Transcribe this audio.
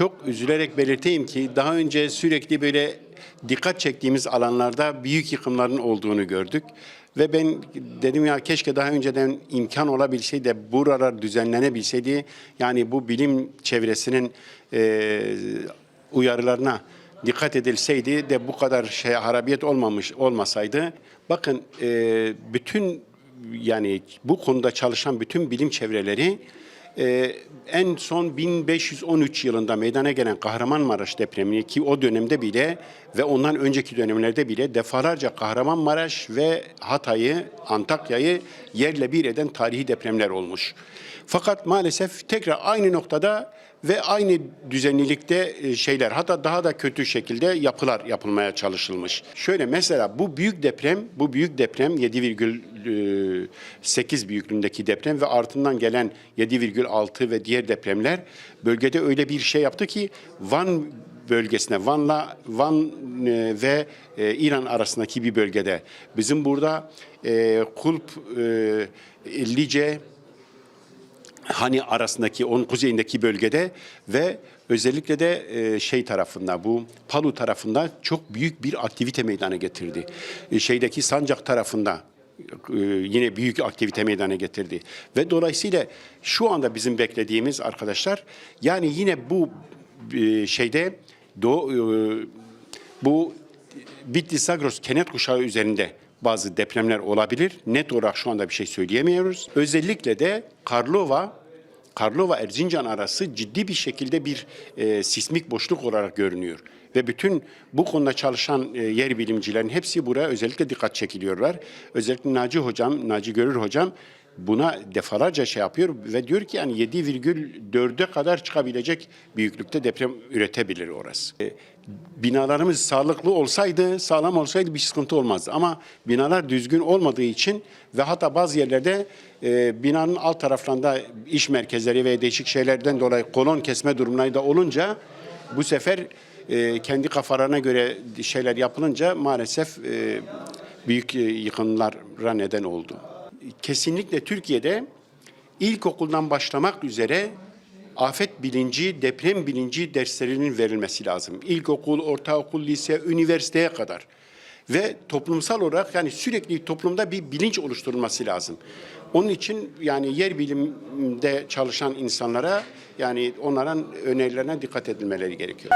çok üzülerek belirteyim ki daha önce sürekli böyle dikkat çektiğimiz alanlarda büyük yıkımların olduğunu gördük. Ve ben dedim ya keşke daha önceden imkan olabilseydi de buralar düzenlenebilseydi. Yani bu bilim çevresinin e, uyarılarına dikkat edilseydi de bu kadar şey harabiyet olmamış olmasaydı. Bakın e, bütün yani bu konuda çalışan bütün bilim çevreleri ee, en son 1513 yılında meydana gelen Kahramanmaraş depremini ki o dönemde bile ve ondan önceki dönemlerde bile defalarca Kahramanmaraş ve Hatay'ı, Antakya'yı yerle bir eden tarihi depremler olmuş. Fakat maalesef tekrar aynı noktada ve aynı düzenlilikte e, şeyler hatta daha da kötü şekilde yapılar yapılmaya çalışılmış. Şöyle mesela bu büyük deprem, bu büyük deprem 7,8 büyüklüğündeki deprem ve ardından gelen 7,6 ve diğer depremler bölgede öyle bir şey yaptı ki Van bölgesine Van'la Van e, ve e, İran arasındaki bir bölgede bizim burada e, Kulp e, Lice Hani arasındaki onun kuzeyindeki bölgede ve özellikle de e, şey tarafında bu Palu tarafında çok büyük bir aktivite meydana getirdi. E, şeydeki Sancak tarafında e, yine büyük aktivite meydana getirdi. Ve dolayısıyla şu anda bizim beklediğimiz arkadaşlar yani yine bu e, şeyde e, bu Bitlis Zagros kenet kuşağı üzerinde bazı depremler olabilir. Net olarak şu anda bir şey söyleyemiyoruz. Özellikle de Karlova Karlova Erzincan arası ciddi bir şekilde bir e, sismik boşluk olarak görünüyor. Ve bütün bu konuda çalışan e, yer bilimcilerin hepsi buraya özellikle dikkat çekiliyorlar. Özellikle Naci Hocam, Naci Görür Hocam buna defalarca şey yapıyor ve diyor ki yani 7,4'e kadar çıkabilecek büyüklükte deprem üretebilir orası. E, Binalarımız sağlıklı olsaydı, sağlam olsaydı bir sıkıntı olmazdı. Ama binalar düzgün olmadığı için ve hatta bazı yerlerde e, binanın alt taraflarında iş merkezleri ve değişik şeylerden dolayı kolon kesme durumları da olunca bu sefer e, kendi kafalarına göre şeyler yapılınca maalesef e, büyük e, yıkımlara neden oldu. Kesinlikle Türkiye'de ilkokuldan başlamak üzere afet bilinci, deprem bilinci derslerinin verilmesi lazım. İlkokul, ortaokul, lise, üniversiteye kadar. Ve toplumsal olarak yani sürekli toplumda bir bilinç oluşturulması lazım. Onun için yani yer bilimde çalışan insanlara yani onların önerilerine dikkat edilmeleri gerekiyor.